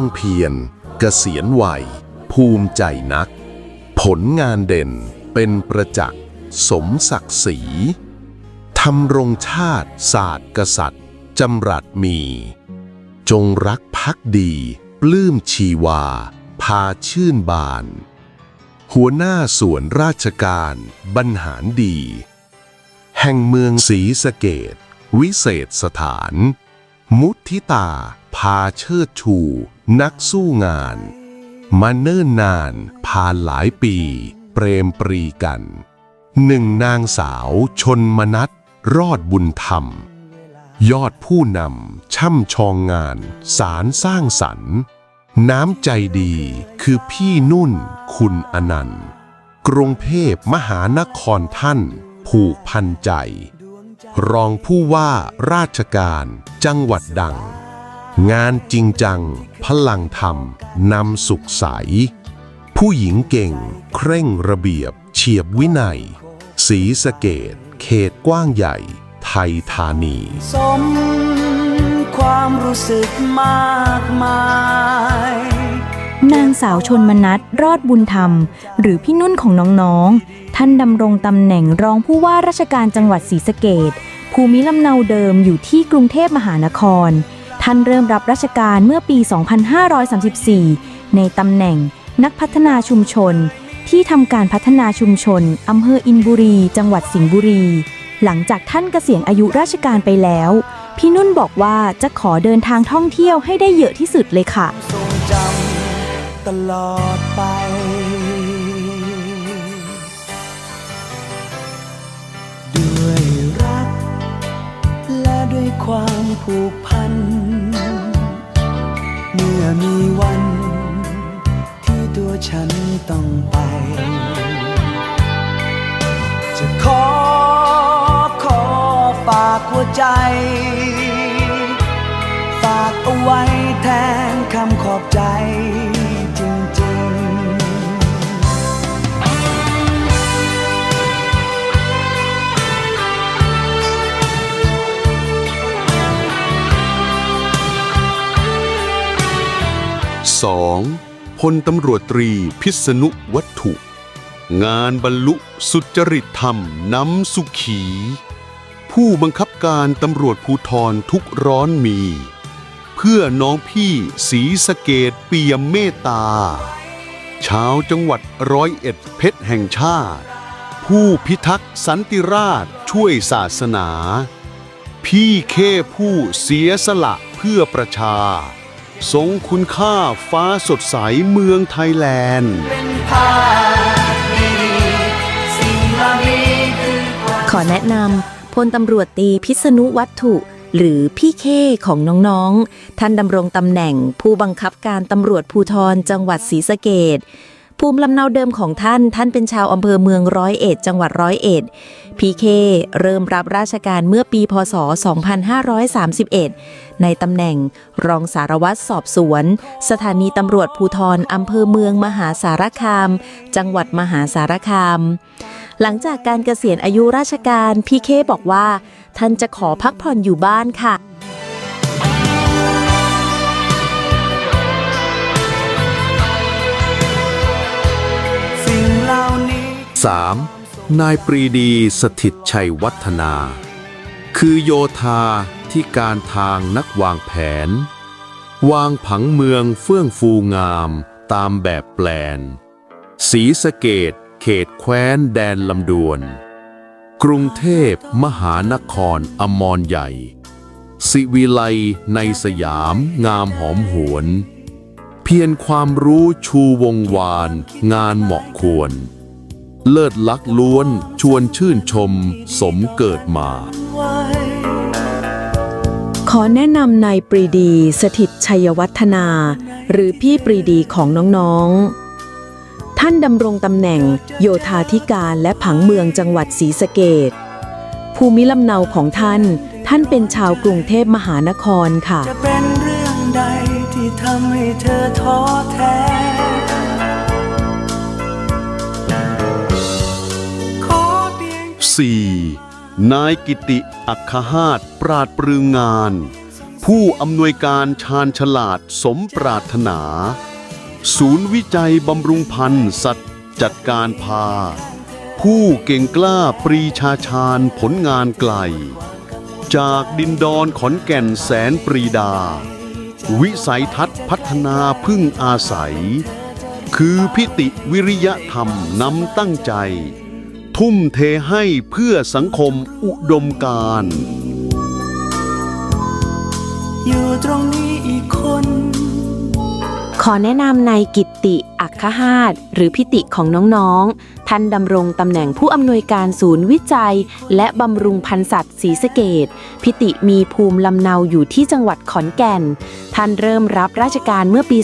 พลังเพียรเกษียณวัย ภูมิใจนัก ผลงานเด่นเป็นประจักษ์ สมศักดิ์ศรีทำรงชาติศาสตร์กษัตริย์จำรัดมี จงรักภักดี ปลื้มชีวา พาชื่นบาน หัวหน้าส่วนราชการบรรหารดี แห่งเมืองศรีสะเกดวิเศษสถาน มุทิตา พาเชิดชู นักสู้งานมาเนิ่นนานผ่านหลายปี เปรมปรีกันหนึ่งนางสาวชนมนัสรอดบุญธรรม ยอดผู้นำช่ำชองงาน สารสร้างสรรค์น้ำใจดีคือพี่นุ่นคุณอนันต์ กรุงเทพมหานครท่าน ผูกพันใจ รองผู้ว่าราชการจังหวัดดัง งานจริงจัง พลังธรรม นำสุขใส ผู้หญิงเก่ง เคร่งระเบียบ เฉียบวินัย สีสะเกต เขตกว้างใหญ่ ไทยธานี สมความรู้สึกมากมาย นางสาวชนมนัสรอดบุญธรรม หรือพี่นุ่นของน้องๆ ท่านดำรงตำแหน่งรองผู้ว่าราชการจังหวัดศรีสะเกดภูมิลำเนาเดิมอยู่ที่กรุงเทพมหานคร ท่านเริ่มรับราชการเมื่อปี 2534 ในตำแหน่งนักพัฒนาชุมชน ที่ทำการพัฒนาชุมชนอำเภออินบุรี จังหวัดสิงห์บุรี หลังจากท่านเกษียณอายุราชการไปแล้ว พี่นุ่นบอกว่าจะขอเดินทางท่องเที่ยวให้ได้เยอะที่สุดเลยค่ะ ทรงจำตลอดไปด้วยรักและด้วยความผูกพัน มื่อมีวัน ที่ตัวฉันต้องไป จะขอขอฝากหัวใจ ฝากเอาไว้แทนคำขอบใจ พลตำรวจตรีพิษณุวัตถุ งานบรรลุสุจริตธรรมน้ำสุขี ผู้บังคับการตำรวจภูทรทุกร้อนมี เพื่อน้องพี่สีสะเกตเปียมเมตตาชาวจังหวัดร้อยเอ็ดเพชรแห่งชาติ ผู้พิทักษ์สันติราชช่วยศาสนา พี่เคผู้เสียสละเพื่อประชา ทรงคุณค่าฟ้าสดใสเมืองไทยแลนด์ ขอแนะนำพลตำรวจตีพิษณุวัตถุ หรือพี่เคของน้องๆ ท่านดำรงตำแหน่งผู้บังคับการตำรวจภูทรจังหวัดศรีสะเกด ภูมิลำเนาเดิมของท่าน ท่านเป็นชาวอำเภอเมืองร้อยเอ็ดจังหวัดร้อยเอ็ดพีเคเริ่มรับราชการเมื่อปีพศ 2531 ในตำแหน่งรองสารวัตรสอบสวน สถานีตำรวจภูทรอำเภอเมืองมหาสารคาม จังหวัดมหาสารคาม หลังจากการเกษียณอายุราชการพีเคบอกว่า ท่านจะขอพักผ่อนอยู่บ้านค่ะ 3. นายปรีดีสถิตชัยวัฒนา คือโยธาที่การทางนักวางแผน วางผังเมืองเฟื่องฟูงามตามแบบแปลน สีสะเกต เขตแคว้นแดนลำดวน กรุงเทพมหานครอมรใหญ่ สิวิไลในสยามงามหอมหวน เพียรความรู้ชูวงวาน งานเหมาะควร เลิศลักษณ์ล้วนชวนชื่นชม สมเกิดมา ขอแนะนำนายปรีดีสถิตชัยวัฒนา หรือพี่ปรีดีของน้องๆ ท่านดำรงตำแหน่งโยธาธิการและผังเมืองจังหวัดศรีสะเกดภูมิลำเนาของท่าน ท่านเป็นชาวกรุงเทพมหานครค่ะ จะเป็นเรื่องใดที่ทำให้เธอท้อแท้ 4. นายกิติอัคคหาตปราดปรืองาน ผู้อำนวยการชาญฉลาดสมปรารถนา ศูนย์วิจัยบำรุงพันธุ์สัตว์จัดการพา ผู้เก่งกล้าปรีชาชาญผลงานไกล จากดินดอนขอนแก่นแสนปรีดา วิสัยทัศน์พัฒนาพึ่งอาศัย คือพิติวิริยธรรมนำตั้งใจ ทุ่มเทให้เพื่อสังคมอุดมการอยู่ตรงนี้อีกคน ขอแนะนำนายกิตติอัคคหาตหรือพิติของน้องๆ ท่านดำรงตำแหน่งผู้อำนวยการศูนย์วิจัย และบำรุงพันธุ์สัตว์ศรีสะเกดพิติมีภูมิลำเนาอยู่ที่จังหวัดขอนแก่น ท่านเริ่มรับราชการเมื่อปี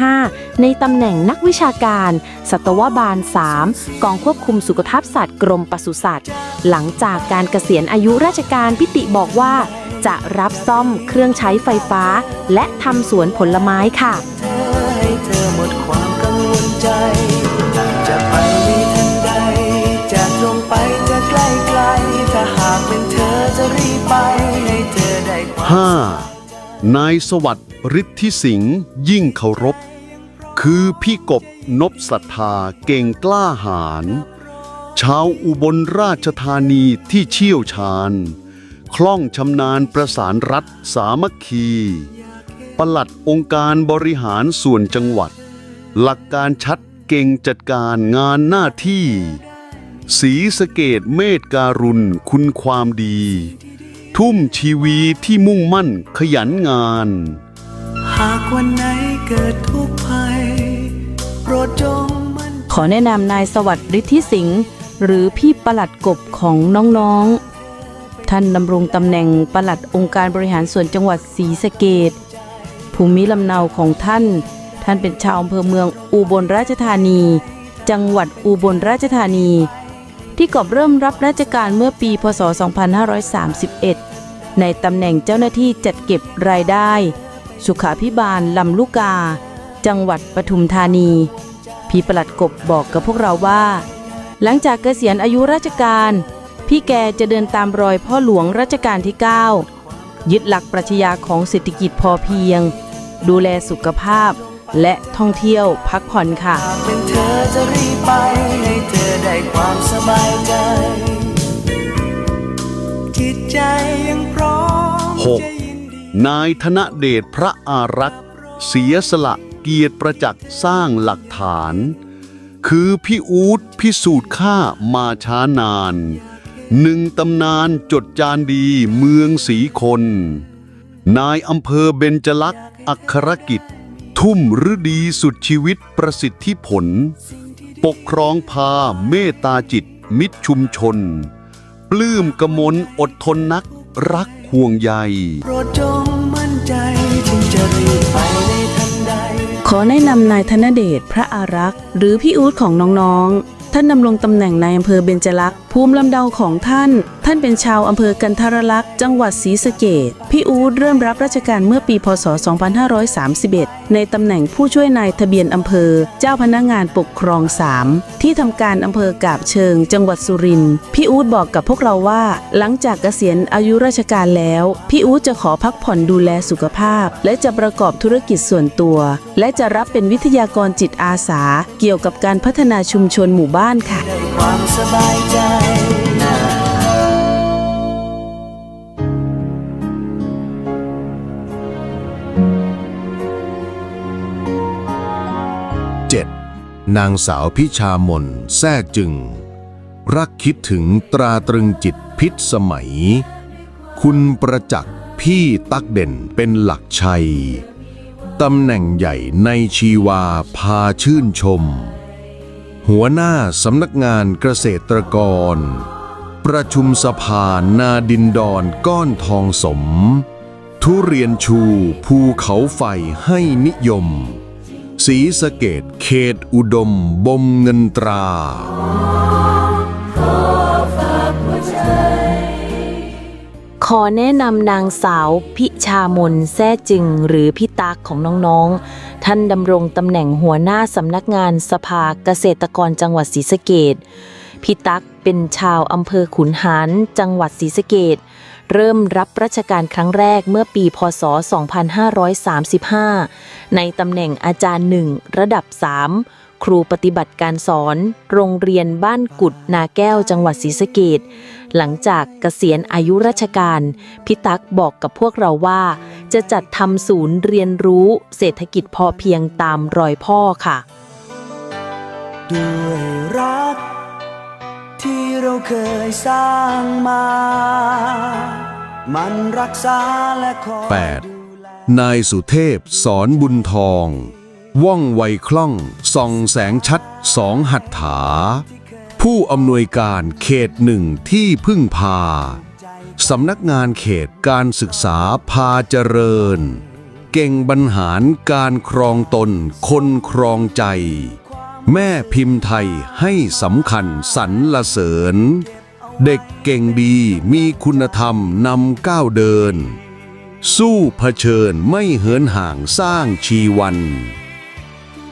2535 ในตำแหน่งนักวิชาการ สัตวบาล 3 กองควบคุมสุขภาพสัตว์กรมปศุสัตว์ หลังจากการเกษียณอายุราชการพิติบอกว่า จะรับซ่อมเครื่องใช้ไฟฟ้า และทำสวนผลไม้ค่ะห้านาหากเป็นเธอจะรีบไปให้เธอได้ความ 5. นายสวัสดิ์ฤทธิสิงห์ยิ่งเคารพ คือพี่กบนบศรัทธาเก่งกล้าหาญชาวอุบลราชธานีที่เชี่ยวชาญ คล่องชำนาญประสานรัฐสามัคคี ปลัดองค์การบริหารส่วนจังหวัด หลักการชัดเก่งจัดการงานหน้าที่ สีสะเกตเมตการุณคุณความดี ทุ่มชีวีที่มุ่งมั่นขยันงาน หากวันไหนเกิดทุกข์ภัยโปรดจงมั่น ขอแนะนำนายสวัสดิ์ฤทธิสิงห์หรือพี่ประหลัดกบของน้องๆ ท่านดำรงตำแหน่งประหลัดองค์การบริหารส่วนจังหวัดศรีสะเกดภูมิลำเนาของท่าน ท่านเป็นชาวอำเภอเมืองอุบลราชธานี จังหวัดอุบลราชธานี ที่กอบเริ่มรับราชการเมื่อปี พศ 2531 ในตำแหน่งเจ้าหน้าที่จัดเก็บรายได้ สุขาพิบาลลำลูกกา จังหวัดปทุมธานี พี่ประหลัดกบบอกกับพวกเราว่า หลังจากเกษียณอายุราชการ พี่แกจะเดินตามรอยพ่อหลวงรัชกาลที่ 9 ยึดหลักปรัชญาของเศรษฐกิจพอเพียง ดูแลสุขภาพ และท่องเที่ยวพักผ่อนค่ะหากเป็นเธอจะรีบไปให้เธอได้ความสบายใจ จิตใจยังพร้อมหก จะยินดี นายธนเดชพระอารักษ์ เสียสละเกียรติประจักษ์สร้างหลักฐาน คือพี่อูดพิสูจน์ค่ามาช้านาน หนึ่งตำนานจดจานดีเมืองสีคน นายอำเภอเบญจลักษณ์อัครกิจ ทุ่มฤดีสุดชีวิตประสิทธิผล ปกครองพาเมตตาจิตมิตรชุมชน ปลื้มกมลอดทนนักรักห่วงใยโปรดจงมั่นใจจึงจะรีบไปในทันใด ขอแนะนำนายธนเดชพระอารักษ์ หรือพี่อู๊ดของน้องๆ ท่านดำรงตำแหน่งนายอำเภอเบญจลักษณ์ ภูมิลำเดาของท่าน ท่านเป็นชาวอำเภอกันทรลักษณ์จังหวัดศรีสะเกดพี่อู๊ดเริ่มรับราชการเมื่อปีพศ 2531 ในตำแหน่งผู้ช่วยนายทะเบียนอำเภอ เจ้าพนักงานปกครอง 3 ที่ทำการอำเภอกาบเชิง จังหวัดสุรินทร์พี่อู๊ดบอกกับพวกเราว่า หลังจากเกษียณอายุราชการแล้ว พี่อู๊ดจะขอพักผ่อนดูแลสุขภาพ และจะประกอบธุรกิจส่วนตัว และจะรับเป็นวิทยากรจิตอาสา เกี่ยวกับการพัฒนาชุมชนหมู่บ้านค่ะ ความสบายใจ 7. นางสาวพิชามนแทรกจึง รักคิดถึงตราตรึงจิตพิษสมัย คุณประจักษ์พี่ตักเด่นเป็นหลักชัย ตำแหน่งใหญ่ในชีวาพาชื่นชม หัวหน้าสำนักงานเกษตรกร ประชุมสภานาดินดอนก้อนทองสม ทุเรียนชูภูเขาไฟให้นิยม สีสะเกตเขตอุดมบ่มเงินตราขอ อแนะนำนางสาวพิชามนแซ่จึงหรือพี่ตักของน้องๆ ท่านดำรงตำแหน่งหัวหน้าสำนักงานสภาเกษตรกรจังหวัดศรีสะเกดพี่ตักเป็นชาวอำเภอขุนหารจังหวัดศรีสะเกดเริ่มรับราชการครั้งแรกเมื่อปีพศ 2535 ในตำแหน่งอาจารย์หนึ่งระดับ 3 ครูปฏิบัติการสอน โรงเรียนบ้านกุดนาแก้วจังหวัดศรีสะเกด หลังจากเกษียณอายุราชการ พิตักบอกกับพวกเราว่า จะจัดทำศูนย์เรียนรู้เศรษฐกิจพอเพียงตามรอยพ่อค่ะ ด้วยรัก ที่เราเคยสร้างมา มันรักษาและคอย 8. นายสุเทพสอนบุญทอง ว่องไวคล่องส่องแสงชัดสองหัตถา ผู้อำนวยการเขตหนึ่งที่พึ่งพา สำนักงานเขตการศึกษาพาเจริญ เก่งบรรหารการครองตนคนครองใจ แม่พิมพ์ไทยให้สำคัญสรรละเสริญ เด็กเก่งดีมีคุณธรรมนำก้าวเดิน สู้เผชิญไม่เหินห่างสร้างชีวัน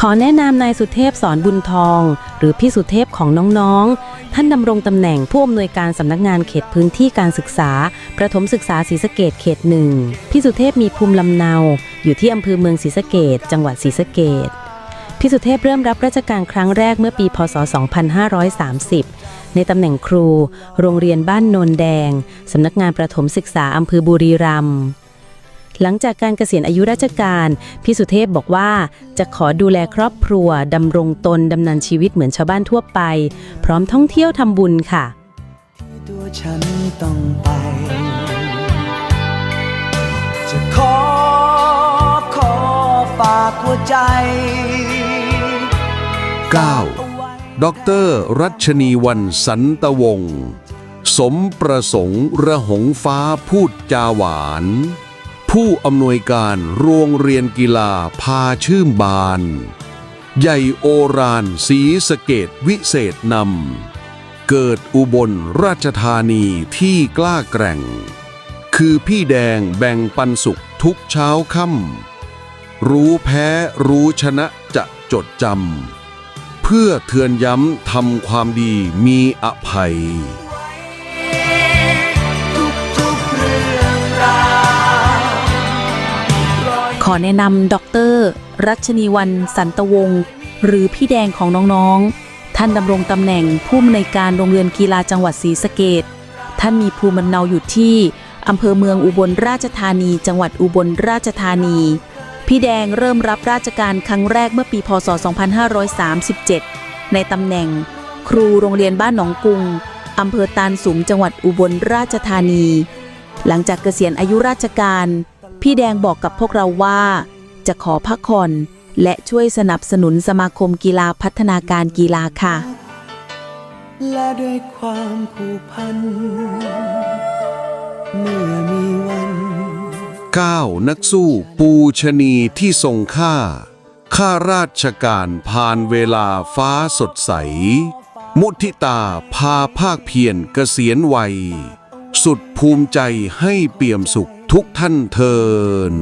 ขอแนะนำนายสุเทพสอนบุญทอง หรือพี่สุเทพของน้องๆ ท่านดำรงตำแหน่งผู้อำนวยการสำนักงานเขตพื้นที่การศึกษา ประถมศึกษาศรีสะเกดเขตหนึ่งพี่สุเทพมีภูมิลำเนา อยู่ที่อำเภอเมืองศรีสะเกดจังหวัดศรีสะเกดพี่สุเทพเริ่มรับราชการครั้งแรกเมื่อปี พศ 2530 ในตำแหน่งครู โรงเรียนบ้านโนนแดงสำนักงานประถมศึกษาอำเภอบุรีรัมย์ หลังจากการเกษียณอายุราชการ พี่สุเทพบอกว่า จะขอดูแลครอบครัวดำรงตนดำเนินชีวิตเหมือนชาวบ้านทั่วไป พร้อมท่องเที่ยวทำบุญค่ะ ตัวฉันต้องไป จะขอขอฝากหัวใจ 9. ดร รัชนีวันสันตวงศ์สมประสงค์ระหงฟ้าพูดจาหวาน ผู้อำนวยการโรงเรียนกีฬาพาชื่มบาน ใหญ่โอรานสีสเกตวิเศษนำ เกิดอุบลราชธานีที่กล้าแกร่ง คือพี่แดงแบ่งปันสุขทุกเช้าค่ำ รู้แพ้รู้ชนะจะจดจำ เพื่อเทือนย้ำทำความดีมีอภัย อแนะนำดร รัชนีวันสันตวงศ์หรือพี่แดงของน้องๆ ท่านดำรงตำแหน่งผู้อำนวยการโรงเรียนกีฬาจังหวัดศรีสะเกดท่านมีภูมิลำเนาอยู่ที่อำเภอเมืองอุบลราชธานี จังหวัดอุบลราชธานี พี่แดงเริ่มรับราชการครั้งแรกเมื่อปีพศ 2537 ในตำแหน่ง ครูโรงเรียนบ้านหนองกุงอำเภอตาลสุมจังหวัดอุบลราชธานี หลังจากเกษียณอายุราชการ พี่แดงบอกกับพวกเราว่า จะขอพักผ่อนและช่วยสนับสนุนสมาคมกีฬาพัฒนาการกีฬาค่ะ และด้วยความผูกพันเมื่อมีวัน 9. นักสู้ปูชนีที่ทรงค่า ข้าราชการผ่านเวลาฟ้าสดใส มุทิตาพาภาคเพียรเกษียณวัย สุดภูมิใจให้เปี่ยมสุข ทุกท่านเทิน